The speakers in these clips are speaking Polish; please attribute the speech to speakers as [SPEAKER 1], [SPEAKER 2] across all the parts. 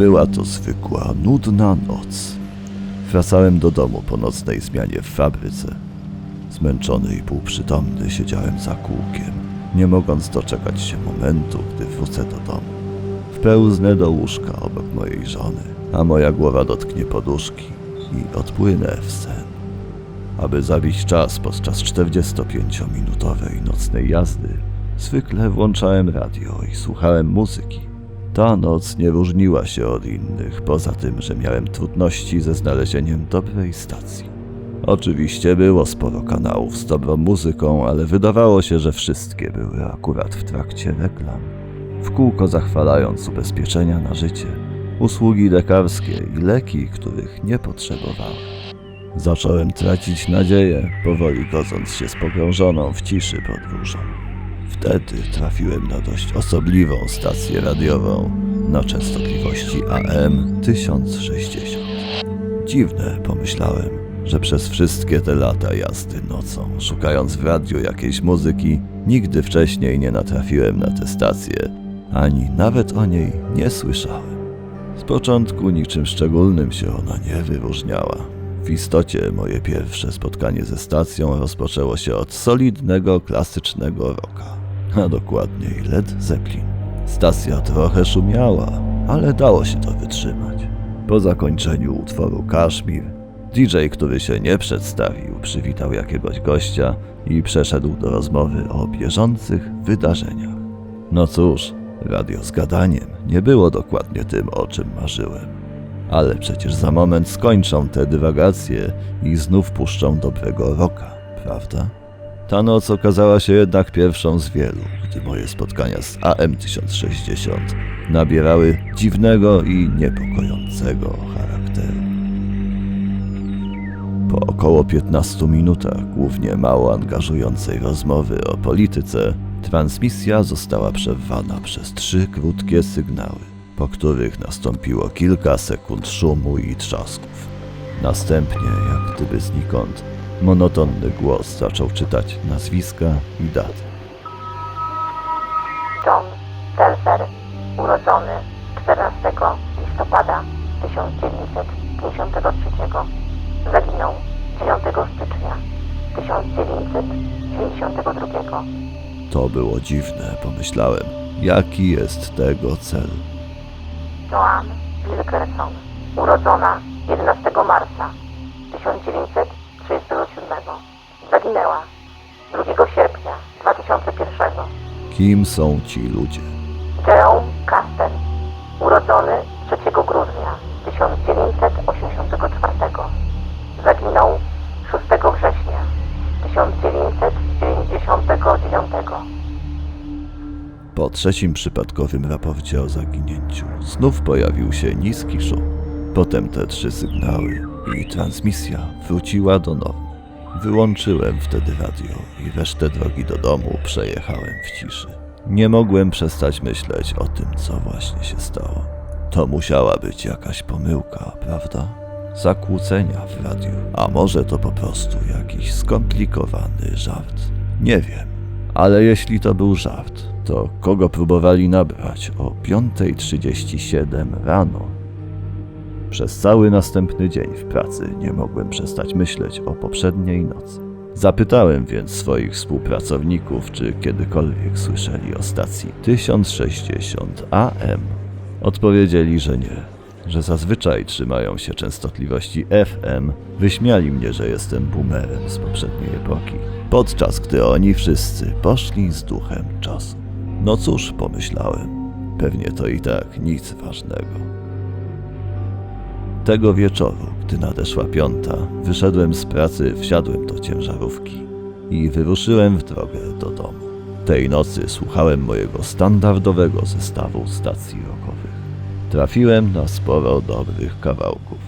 [SPEAKER 1] Była to zwykła, nudna noc. Wracałem do domu po nocnej zmianie w fabryce. Zmęczony i półprzytomny siedziałem za kółkiem, nie mogąc doczekać się momentu, gdy wrócę do domu. Wpełznę do łóżka obok mojej żony, a moja głowa dotknie poduszki i odpłynę w sen. Aby zabić czas podczas 45-minutowej nocnej jazdy, zwykle włączałem radio i słuchałem muzyki. Ta noc nie różniła się od innych, poza tym, że miałem trudności ze znalezieniem dobrej stacji. Oczywiście było sporo kanałów z dobrą muzyką, ale wydawało się, że wszystkie były akurat w trakcie reklam. W kółko zachwalając ubezpieczenia na życie, usługi lekarskie i leki, których nie potrzebowałem. Zacząłem tracić nadzieję, powoli godząc się z pogrążoną w ciszy podróżą. Wtedy trafiłem na dość osobliwą stację radiową na częstotliwości AM 1060. Dziwne, pomyślałem, że przez wszystkie te lata jazdy nocą, szukając w radiu jakiejś muzyki, nigdy wcześniej nie natrafiłem na tę stację, ani nawet o niej nie słyszałem. Z początku niczym szczególnym się ona nie wyróżniała. W istocie moje pierwsze spotkanie ze stacją rozpoczęło się od solidnego, klasycznego rocka, a dokładniej Led Zeppelin. Stacja trochę szumiała, ale dało się to wytrzymać. Po zakończeniu utworu Kaszmir, DJ, który się nie przedstawił, przywitał jakiegoś gościa i przeszedł do rozmowy o bieżących wydarzeniach. No cóż, radio z gadaniem nie było dokładnie tym, o czym marzyłem. Ale przecież za moment skończą te dywagacje i znów puszczą dobrego roka, prawda? Ta noc okazała się jednak pierwszą z wielu, gdy moje spotkania z AM1060 nabierały dziwnego i niepokojącego charakteru. Po około 15 minutach głównie mało angażującej rozmowy o polityce, transmisja została przerwana przez trzy krótkie sygnały, po których nastąpiło kilka sekund szumu i trzasków. Następnie, jak gdyby znikąd, monotonny głos zaczął czytać nazwiska i daty.
[SPEAKER 2] John Telfer, urodzony 14 listopada 1953, zaginął 9 stycznia 1992.
[SPEAKER 1] To było dziwne, pomyślałem. Jaki jest tego cel?
[SPEAKER 2] Joan Wilkerson, urodzona
[SPEAKER 1] Kim są ci ludzie?
[SPEAKER 2] Jerome Casten, urodzony 3 grudnia 1984, zaginął 6 września 1999.
[SPEAKER 1] Po trzecim przypadkowym raporcie o zaginięciu znów pojawił się niski szum. Potem te trzy sygnały i transmisja wróciła do normy. Wyłączyłem wtedy radio i resztę drogi do domu przejechałem w ciszy. Nie mogłem przestać myśleć o tym, co właśnie się stało. To musiała być jakaś pomyłka, prawda? Zakłócenia w radiu, a może to po prostu jakiś skomplikowany żart. Nie wiem, ale jeśli to był żart, to kogo próbowali nabrać o 5.37 rano? Przez cały następny dzień w pracy nie mogłem przestać myśleć o poprzedniej nocy. Zapytałem więc swoich współpracowników, czy kiedykolwiek słyszeli o stacji 1060 AM. Odpowiedzieli, że nie, że zazwyczaj trzymają się częstotliwości FM. Wyśmiali mnie, że jestem boomerem z poprzedniej epoki, podczas gdy oni wszyscy poszli z duchem czasu. No cóż, pomyślałem, pewnie to i tak nic ważnego. Tego wieczoru, gdy nadeszła piąta, wyszedłem z pracy, wsiadłem do ciężarówki i wyruszyłem w drogę do domu. Tej nocy słuchałem mojego standardowego zestawu stacji rockowych. Trafiłem na sporo dobrych kawałków.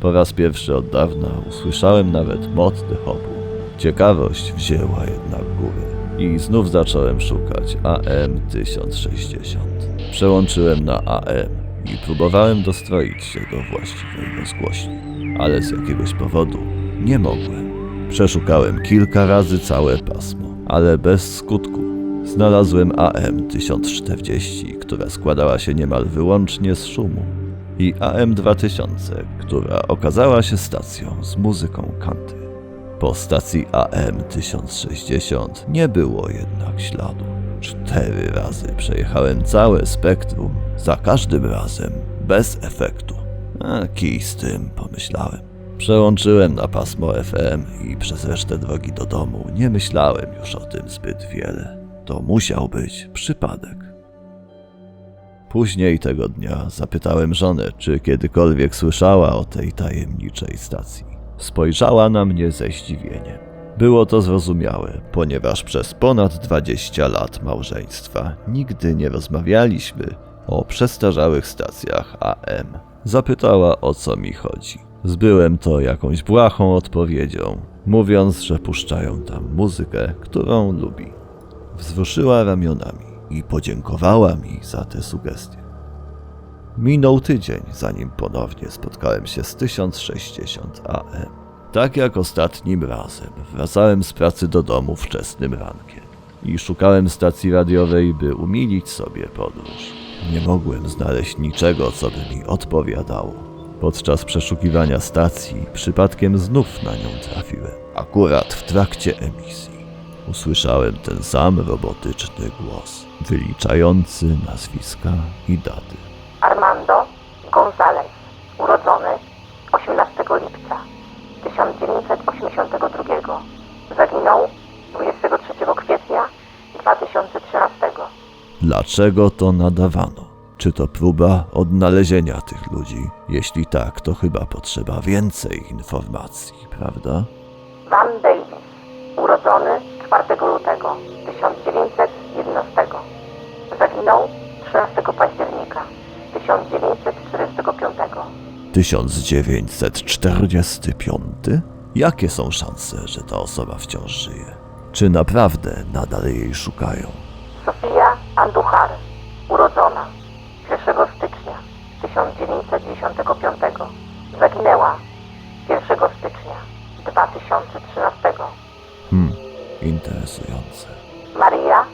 [SPEAKER 1] Po raz pierwszy od dawna usłyszałem nawet The Hopu. Ciekawość wzięła jednak górę i znów zacząłem szukać AM 1060. Przełączyłem na AM i próbowałem dostroić się do właściwej rozgłośni, ale z jakiegoś powodu nie mogłem. Przeszukałem kilka razy całe pasmo, ale bez skutku. Znalazłem AM 1040, która składała się niemal wyłącznie z szumu. i AM2000, która okazała się stacją z muzyką country. Po stacji AM1060 nie było jednak śladu. Cztery razy przejechałem całe spektrum, za każdym razem bez efektu. A kij z tym, pomyślałem. Przełączyłem na pasmo FM i przez resztę drogi do domu nie myślałem już o tym zbyt wiele. To musiał być przypadek. Później tego dnia zapytałem żonę, czy kiedykolwiek słyszała o tej tajemniczej stacji. Spojrzała na mnie ze zdziwieniem. Było to zrozumiałe, ponieważ przez ponad 20 lat małżeństwa nigdy nie rozmawialiśmy o przestarzałych stacjach AM. Zapytała o co mi chodzi. Zbyłem to jakąś błahą odpowiedzią, mówiąc, że puszczają tam muzykę, którą lubi. Wzruszyła ramionami i podziękowała mi za te sugestie. Minął tydzień, zanim ponownie spotkałem się z 1060 AM. Tak jak ostatnim razem, wracałem z pracy do domu wczesnym rankiem i szukałem stacji radiowej, by umilić sobie podróż. Nie mogłem znaleźć niczego, co by mi odpowiadało. Podczas przeszukiwania stacji przypadkiem znów na nią trafiłem, akurat w trakcie emisji. Usłyszałem ten sam robotyczny głos, wyliczający nazwiska i daty.
[SPEAKER 2] Armando González, urodzony 18 lipca 1982. Zaginął 23 kwietnia 2013.
[SPEAKER 1] Dlaczego to nadawano? Czy to próba odnalezienia tych ludzi? Jeśli tak, to chyba potrzeba więcej informacji, prawda?
[SPEAKER 2] Van Davis, urodzony 4 lutego 1911. Zaginął 13 października 1945.
[SPEAKER 1] 1945? Jakie są szanse, że ta osoba wciąż żyje? Czy naprawdę nadal jej szukają?
[SPEAKER 2] Sofia Andujar, urodzona 1 stycznia 1995. Zaginęła 1 stycznia 2013.
[SPEAKER 1] Hmm, interesujące.
[SPEAKER 2] Maria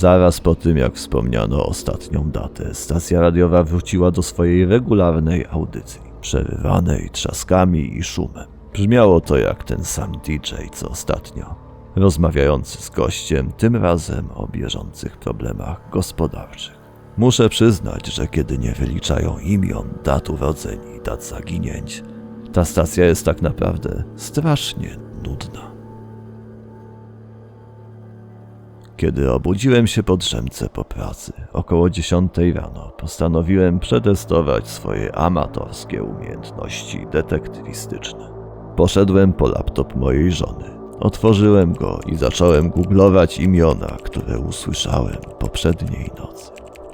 [SPEAKER 1] Zaraz po tym, jak wspomniano ostatnią datę, stacja radiowa wróciła do swojej regularnej audycji, przerywanej trzaskami i szumem. Brzmiało to jak ten sam DJ co ostatnio, rozmawiający z gościem, tym razem o bieżących problemach gospodarczych. Muszę przyznać, że kiedy nie wyliczają imion, dat urodzeń i dat zaginięć, ta stacja jest tak naprawdę strasznie nudna. Kiedy obudziłem się po drzemce po pracy, około 10 rano, postanowiłem przetestować swoje amatorskie umiejętności detektywistyczne. Poszedłem po laptop mojej żony. Otworzyłem go i zacząłem googlować imiona, które usłyszałem poprzedniej nocy.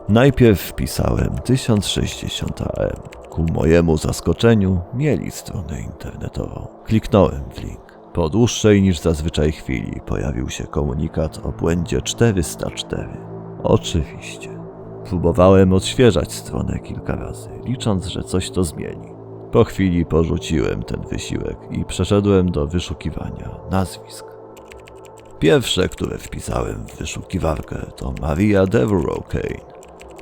[SPEAKER 1] Najpierw wpisałem 1060 AM. Ku mojemu zaskoczeniu mieli stronę internetową. Kliknąłem w link. Po dłuższej niż zazwyczaj chwili pojawił się komunikat o błędzie 404. Oczywiście. Próbowałem odświeżać stronę kilka razy, licząc, że coś to zmieni. Po chwili porzuciłem ten wysiłek i przeszedłem do wyszukiwania nazwisk. Pierwsze, które wpisałem w wyszukiwarkę to Maria Devereaux Kane.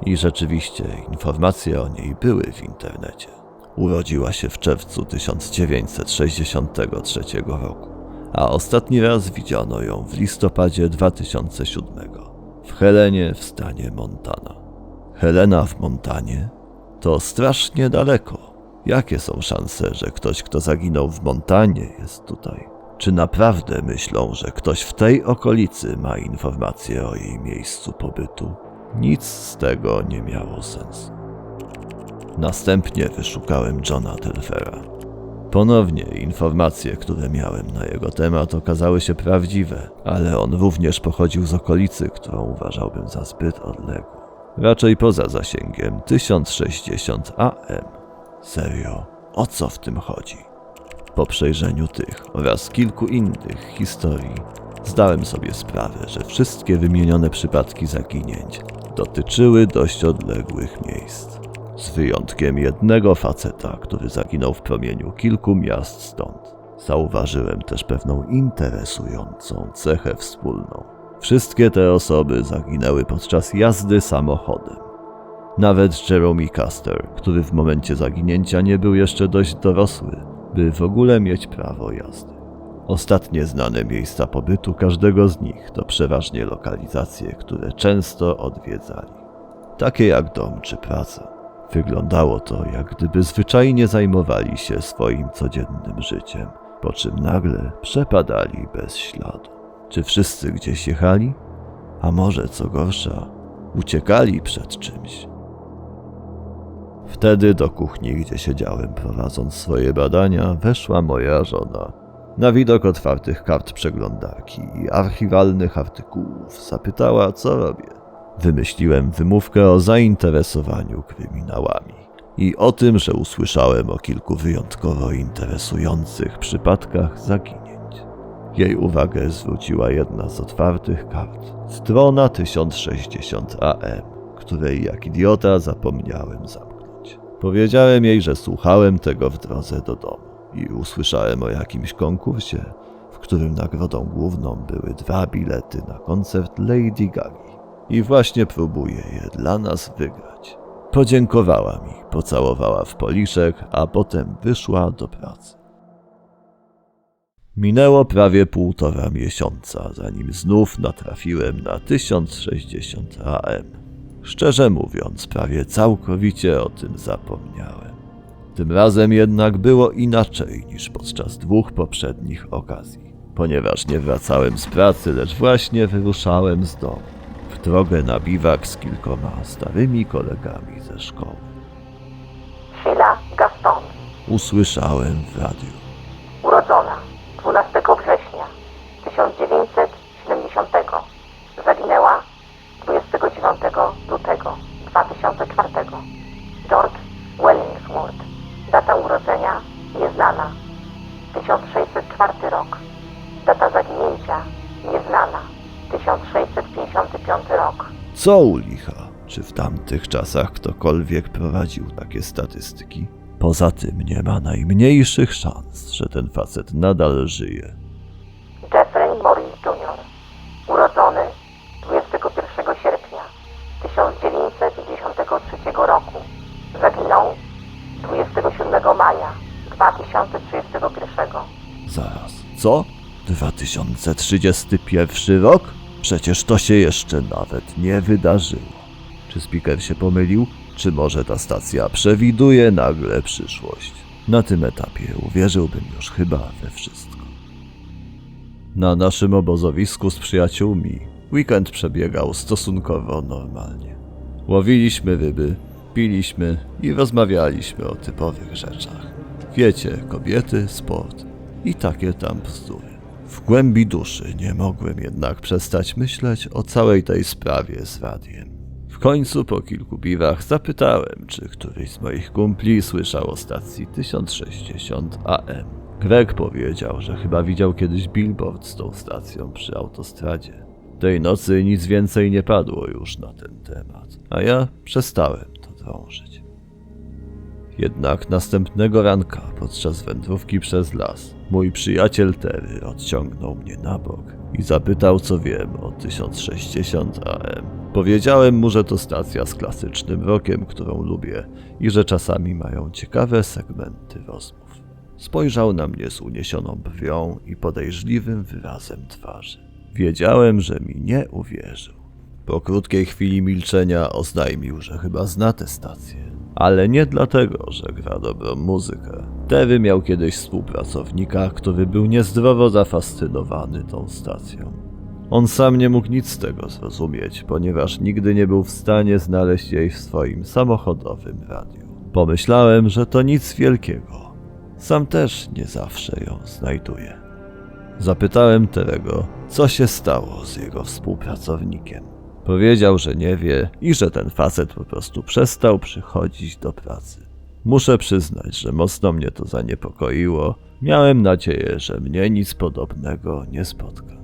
[SPEAKER 1] I rzeczywiście informacje o niej były w internecie. Urodziła się w czerwcu 1963 roku, a ostatni raz widziano ją w listopadzie 2007 w Helenie w stanie Montana. Helena w Montanie? To strasznie daleko. Jakie są szanse, że ktoś, kto zaginął w Montanie, jest tutaj? Czy naprawdę myślą, że ktoś w tej okolicy ma informacje o jej miejscu pobytu? Nic z tego nie miało sensu. Następnie wyszukałem Johna Telfera. Ponownie informacje, które miałem na jego temat, okazały się prawdziwe, ale on również pochodził z okolicy, którą uważałbym za zbyt odległą. Raczej poza zasięgiem 1060 AM. Serio, o co w tym chodzi? Po przejrzeniu tych oraz kilku innych historii, zdałem sobie sprawę, że wszystkie wymienione przypadki zaginięć dotyczyły dość odległych miejsc. Z wyjątkiem jednego faceta, który zaginął w promieniu kilku miast stąd. Zauważyłem też pewną interesującą cechę wspólną. Wszystkie te osoby zaginęły podczas jazdy samochodem. Nawet Jeremy Custer, który w momencie zaginięcia nie był jeszcze dość dorosły, by w ogóle mieć prawo jazdy. Ostatnie znane miejsca pobytu każdego z nich to przeważnie lokalizacje, które często odwiedzali. Takie jak dom czy praca. Wyglądało to, jak gdyby zwyczajnie zajmowali się swoim codziennym życiem, po czym nagle przepadali bez śladu. Czy wszyscy gdzieś jechali? A może co gorsza, uciekali przed czymś? Wtedy do kuchni, gdzie siedziałem prowadząc swoje badania, weszła moja żona. Na widok otwartych kart przeglądarki i archiwalnych artykułów zapytała, co robię. Wymyśliłem wymówkę o zainteresowaniu kryminałami i o tym, że usłyszałem o kilku wyjątkowo interesujących przypadkach zaginięć. Jej uwagę zwróciła jedna z otwartych kart. Strona 1060 AM, której jak idiota zapomniałem zamknąć. Powiedziałem jej, że słuchałem tego w drodze do domu i usłyszałem o jakimś konkursie, w którym nagrodą główną były dwa bilety na koncert Lady Gagi. I właśnie próbuję je dla nas wygrać. Podziękowała mi, pocałowała w policzek, a potem wyszła do pracy. Minęło prawie półtora miesiąca, zanim znów natrafiłem na 1060 AM. Szczerze mówiąc, prawie całkowicie o tym zapomniałem. Tym razem jednak było inaczej niż podczas dwóch poprzednich okazji, ponieważ nie wracałem z pracy, lecz właśnie wyruszałem z domu, w drogę na biwak z kilkoma starymi kolegami ze szkoły.
[SPEAKER 2] Sheila Gaston,
[SPEAKER 1] Usłyszałem w radiu.
[SPEAKER 2] urodzona 12 września 1970. Zaginęła 29 lutego 2004. George Wellingsworth. Data urodzenia nieznana. 1604 rok. Data zaginięcia nieznana. 1655 rok.
[SPEAKER 1] Co u licha? Czy w tamtych czasach ktokolwiek prowadził takie statystyki? Poza tym nie ma najmniejszych szans, że ten facet nadal żyje.
[SPEAKER 2] Jeffrey Morris Jr. Urodzony 21 sierpnia 1953 roku. Zaginął 27 maja 2031.
[SPEAKER 1] Zaraz, co? 2031 rok? Przecież to się jeszcze nawet nie wydarzyło. Czy speaker się pomylił? Czy może ta stacja przewiduje nagle przyszłość? Na tym etapie uwierzyłbym już chyba we wszystko. Na naszym obozowisku z przyjaciółmi weekend przebiegał stosunkowo normalnie. Łowiliśmy ryby, piliśmy i rozmawialiśmy o typowych rzeczach. Wiecie, kobiety, sport i takie tam bzdury. W głębi duszy nie mogłem jednak przestać myśleć o całej tej sprawie z radiem. W końcu po kilku piwach zapytałem, czy któryś z moich kumpli słyszał o stacji 1060 AM. Greg powiedział, że chyba widział kiedyś billboard z tą stacją przy autostradzie. Tej nocy nic więcej nie padło już na ten temat, a ja przestałem to drążyć. Jednak następnego ranka, podczas wędrówki przez las, mój przyjaciel Terry odciągnął mnie na bok i zapytał, co wiem o 1060 AM. Powiedziałem mu, że to stacja z klasycznym rokiem, którą lubię i że czasami mają ciekawe segmenty rozmów. Spojrzał na mnie z uniesioną brwią i podejrzliwym wyrazem twarzy. Wiedziałem, że mi nie uwierzył. Po krótkiej chwili milczenia oznajmił, że chyba zna tę stację. Ale nie dlatego, że gra dobrą muzykę. Terry miał kiedyś współpracownika, który był niezdrowo zafascynowany tą stacją. On sam nie mógł nic z tego zrozumieć, ponieważ nigdy nie był w stanie znaleźć jej w swoim samochodowym radiu. Pomyślałem, że to nic wielkiego. Sam też nie zawsze ją znajduję. Zapytałem Terego, co się stało z jego współpracownikiem. Powiedział, że nie wie i że ten facet po prostu przestał przychodzić do pracy. Muszę przyznać, że mocno mnie to zaniepokoiło. Miałem nadzieję, że mnie nic podobnego nie spotka.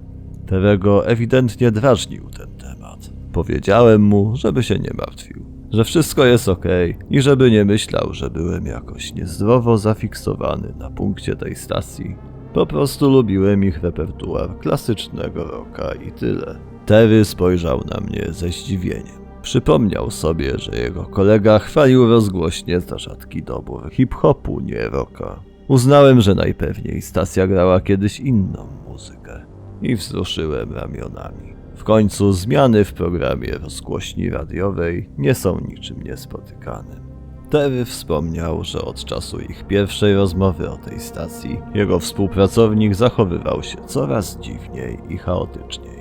[SPEAKER 1] Terego ewidentnie drażnił ten temat. Powiedziałem mu, żeby się nie martwił. że wszystko jest okej i żeby nie myślał, że byłem jakoś niezdrowo zafiksowany na punkcie tej stacji. Po prostu lubiłem ich repertuar klasycznego rocka i tyle. Terry spojrzał na mnie ze zdziwieniem. Przypomniał sobie, że jego kolega chwalił rozgłośnie za rzadki dobór hip-hopu, nie rocka. Uznałem, że najpewniej stacja grała kiedyś inną muzykę i wzruszyłem ramionami. W końcu zmiany w programie rozgłośni radiowej nie są niczym niespotykanym. Terry wspomniał, że od czasu ich pierwszej rozmowy o tej stacji jego współpracownik zachowywał się coraz dziwniej i chaotyczniej.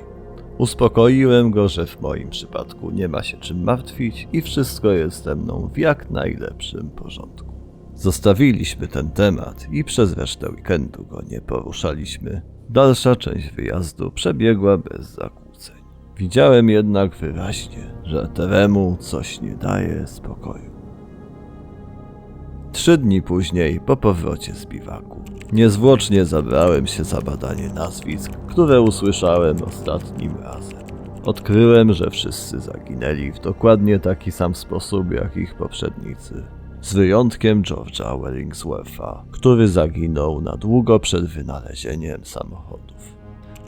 [SPEAKER 1] Uspokoiłem go, że w moim przypadku nie ma się czym martwić i wszystko jest ze mną w jak najlepszym porządku. Zostawiliśmy ten temat i przez resztę weekendu go nie poruszaliśmy. Dalsza część wyjazdu przebiegła bez zakłóceń. Widziałem jednak wyraźnie, że Teremu coś nie daje spokoju. Trzy dni później, po powrocie z biwaku, niezwłocznie zabrałem się za badanie nazwisk, które usłyszałem ostatnim razem. Odkryłem, że wszyscy zaginęli w dokładnie taki sam sposób jak ich poprzednicy. Z wyjątkiem George'a Wellingswortha, który zaginął na długo przed wynalezieniem samochodów.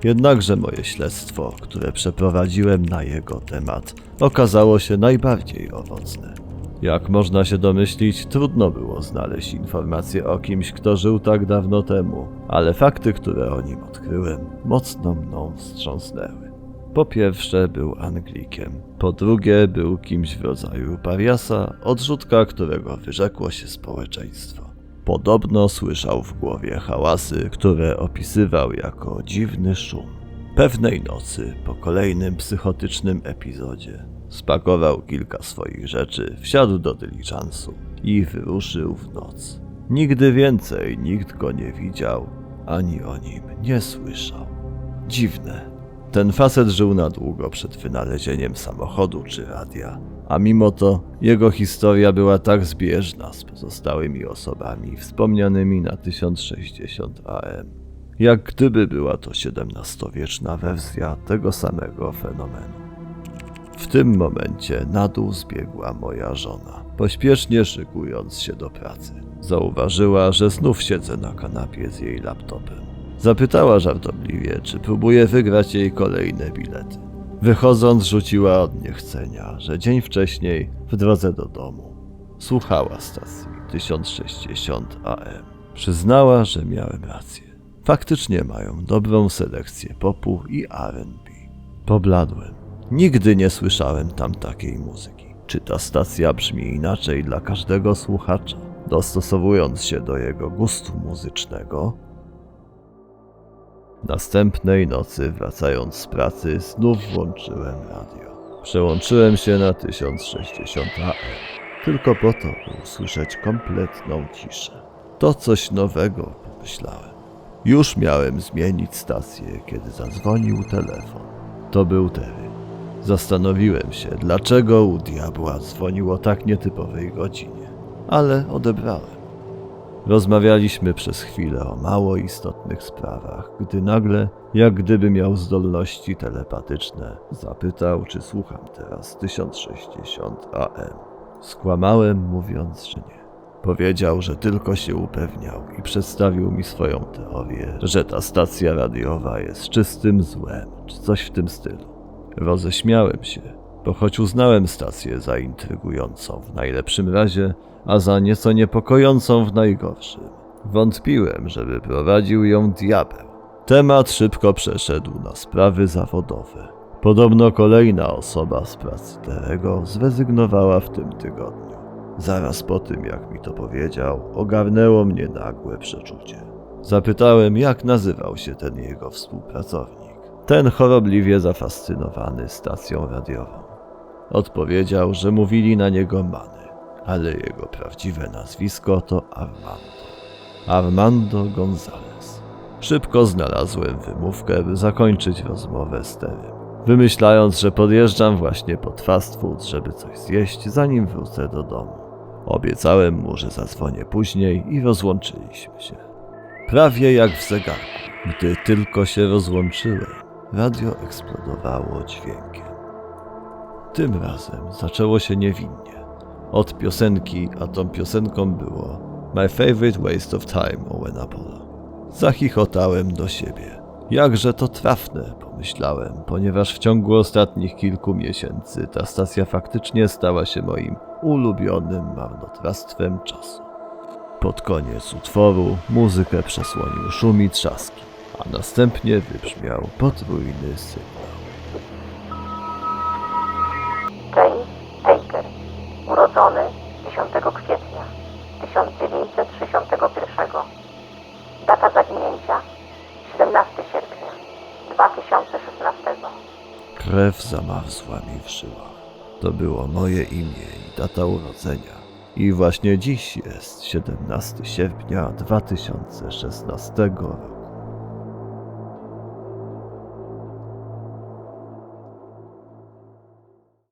[SPEAKER 1] Jednakże moje śledztwo, które przeprowadziłem na jego temat, okazało się najbardziej owocne. Jak można się domyślić, trudno było znaleźć informacje o kimś, kto żył tak dawno temu, ale fakty, które o nim odkryłem, mocno mną wstrząsnęły. Po pierwsze był Anglikiem, po drugie był kimś w rodzaju pariasa, odrzutka którego wyrzekło się społeczeństwo. Podobno słyszał w głowie hałasy, które opisywał jako dziwny szum. Pewnej nocy, po kolejnym psychotycznym epizodzie, spakował kilka swoich rzeczy, wsiadł do dylicjansu i wyruszył w noc. Nigdy więcej nikt go nie widział, ani o nim nie słyszał. Dziwne. Ten facet żył na długo przed wynalezieniem samochodu czy radia, a mimo to jego historia była tak zbieżna z pozostałymi osobami wspomnianymi na 1060 AM, jak gdyby była to XVII-wieczna wersja tego samego fenomenu. W tym momencie na dół zbiegła moja żona, pośpiesznie szykując się do pracy. Zauważyła, że znów siedzę na kanapie z jej laptopem. Zapytała żartobliwie, czy próbuję wygrać jej kolejne bilety. Wychodząc, rzuciła od niechcenia, że dzień wcześniej, w drodze do domu, słuchała stacji 1060 AM. Przyznała, że miałem rację. Faktycznie mają dobrą selekcję popu i R&B. Pobladłem. Nigdy nie słyszałem tam takiej muzyki. Czy ta stacja brzmi inaczej dla każdego słuchacza, dostosowując się do jego gustu muzycznego? Następnej nocy, wracając z pracy, znów włączyłem radio. Przełączyłem się na 1060 AM, tylko po to, by usłyszeć kompletną ciszę. To coś nowego, pomyślałem. Już miałem zmienić stację, kiedy zadzwonił telefon. To był Terry. Zastanowiłem się, dlaczego u diabła dzwonił o tak nietypowej godzinie, ale odebrałem. Rozmawialiśmy przez chwilę o mało istotnych sprawach, gdy nagle, jak gdyby miał zdolności telepatyczne, zapytał, czy słucham teraz 1060 AM. Skłamałem, mówiąc, że nie. Powiedział, że tylko się upewniał i przedstawił mi swoją teorię, że ta stacja radiowa jest czystym złem, czy coś w tym stylu. Roześmiałem się, bo choć uznałem stację za intrygującą w najlepszym razie, a za nieco niepokojącą w najgorszym, wątpiłem, żeby prowadził ją diabeł. Temat szybko przeszedł na sprawy zawodowe. Podobno kolejna osoba z pracy Terego zrezygnowała w tym tygodniu. Zaraz po tym, jak mi to powiedział, ogarnęło mnie nagłe przeczucie. Zapytałem, jak nazywał się ten jego współpracownik. Ten chorobliwie zafascynowany stacją radiową. Odpowiedział, że mówili na niego Many, ale jego prawdziwe nazwisko to Armando. Armando González. Szybko znalazłem wymówkę, by zakończyć rozmowę z Terem, wymyślając, że podjeżdżam właśnie pod fast food, żeby coś zjeść, zanim wrócę do domu. Obiecałem mu, że zadzwonię później i rozłączyliśmy się. Prawie jak w zegarku. Gdy tylko się rozłączyłem, radio eksplodowało dźwiękiem. Tym razem zaczęło się niewinnie. Od piosenki, a tą piosenką było My Favorite Waste of Time Owen Apollo. Zachichotałem do siebie. Jakże to trafne, pomyślałem, ponieważ w ciągu ostatnich kilku miesięcy ta stacja faktycznie stała się moim ulubionym marnotrawstwem czasu. Pod koniec utworu muzykę przesłonił szum i trzaski, a następnie wybrzmiał potrójny sygnał.
[SPEAKER 2] James Taker, urodzony 10 kwietnia 1961. Data zaginięcia 17 sierpnia 2016.
[SPEAKER 1] Krew zamarzła mi w żyłach. To było moje imię i data urodzenia. I właśnie dziś jest 17 sierpnia 2016 roku.